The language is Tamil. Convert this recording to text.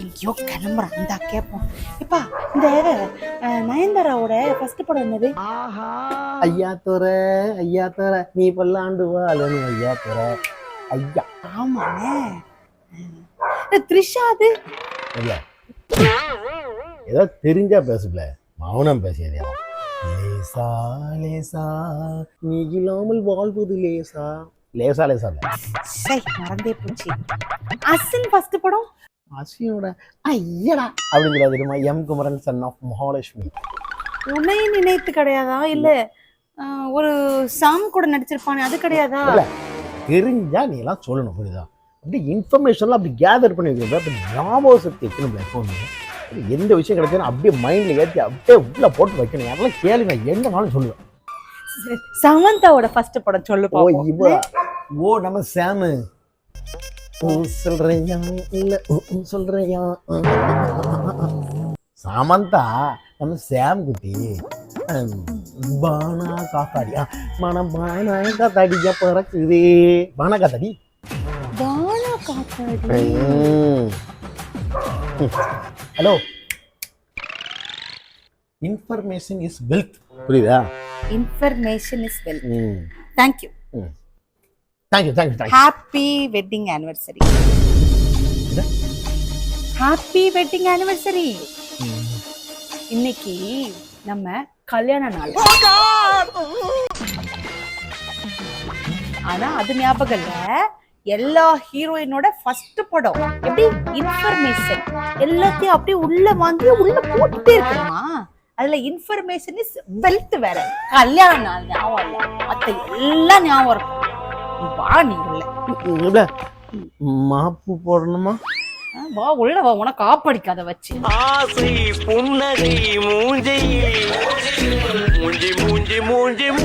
எங்கேயோ கிளம்புறான் இந்தா கேட்போம் எப்பா இந்த நயன்தாராவோட ஃபர்ஸ்ட் படம் என்னது? ஐயா துற ஐயா துற நீ பல்லாண்டு வாழணும் ஐயா துற. ஐயா. ஆமாண்ணே. த்ரிஷா அது? இல்ல. ஏதோ தெரிஞ்சா பேசுல மௌனம் பேசியதே. லேசா லேசா. நீ இல்லாமல் வாழ்வது லேசா. லேசா லேசா இல்ல. சை மறந்தே போச்சு. அசின் ஃபர்ஸ்ட் படம்? அசியோட ஐயடா. அப்படின்னு M Kumaran son of Mahalakshmi. உன்னை நினைத்து கிடையாதா? இல்ல ஒரு சாம் கூட நடிச்சிருப்பானே அது கிடையாதா? இல்ல. தெரிஞ்சா நீ எல்லாம் சொல்லணும் புரியுதா? அப்படி இன்ஃபர்மேஷன்லாம் அப்படி கேதர் பண்ணி வைக்கிறப்ப அப்படி ஞாபக சக்தி வைக்கணும் எப்பவுமே. எந்த விஷயம் கிடைச்சாலும் அப்படியே மைண்ட்ல ஏற்றி அப்படியே உள்ள போட்டு வைக்கணும். யாரெல்லாம் கேளு நான் எங்கனாலும் சொல்லுவேன். சமந்தாவோட ஃபர்ஸ்ட் படம் சொல்லு ஓ. இவ. ஓ நம்ம சாமு ஊ சொல்றியா? இல்ல ஊ சொல்றியா? சமந்தா நம்ம சாம் குட்டி பானா காத்தாடி. ஆ, மனம் பானா காத்தாடியா பறக்குதே. பானா காத்தாடி? பாலா காத்தாடி. ஹலோ. இன்ஃபர்மேஷன் இஸ் வெல்த் புரியுதா? Information is well hmm. Thank you thank you thank you thank you happy wedding anniversary happy wedding anniversary இன்னைக்கு நம்ம கல்யாண நாள். ஆனா அது ஞாபகம் இல்ல. எல்லா ஹீரோயினோட ஃபர்ஸ்ட் படம். எப்படி? இன்ஃபர்மேஷன் எல்லாத்தையும் அப்படியே உள்ள வாங்கி உள்ள போட்டுட்டே இருக்கணுமா? அதுல இன்ஃபர்மேஷன் இஸ் வெல்த் வேற. கல்யாண நாள் ஞாபகம் இல்ல. மத்த எல்லாம் ஞாபகம் இருக்கும். வா நீ உள்ள. இல்ல மாப்பு போடணுமா? வா உள்ள வா உனக்கு காப்படிக்காத வச்சு. ஆசை புன்னகை மூஞ்சையில் மூஞ்சி மூஞ்சி மூஞ்சி மூஞ்சியில்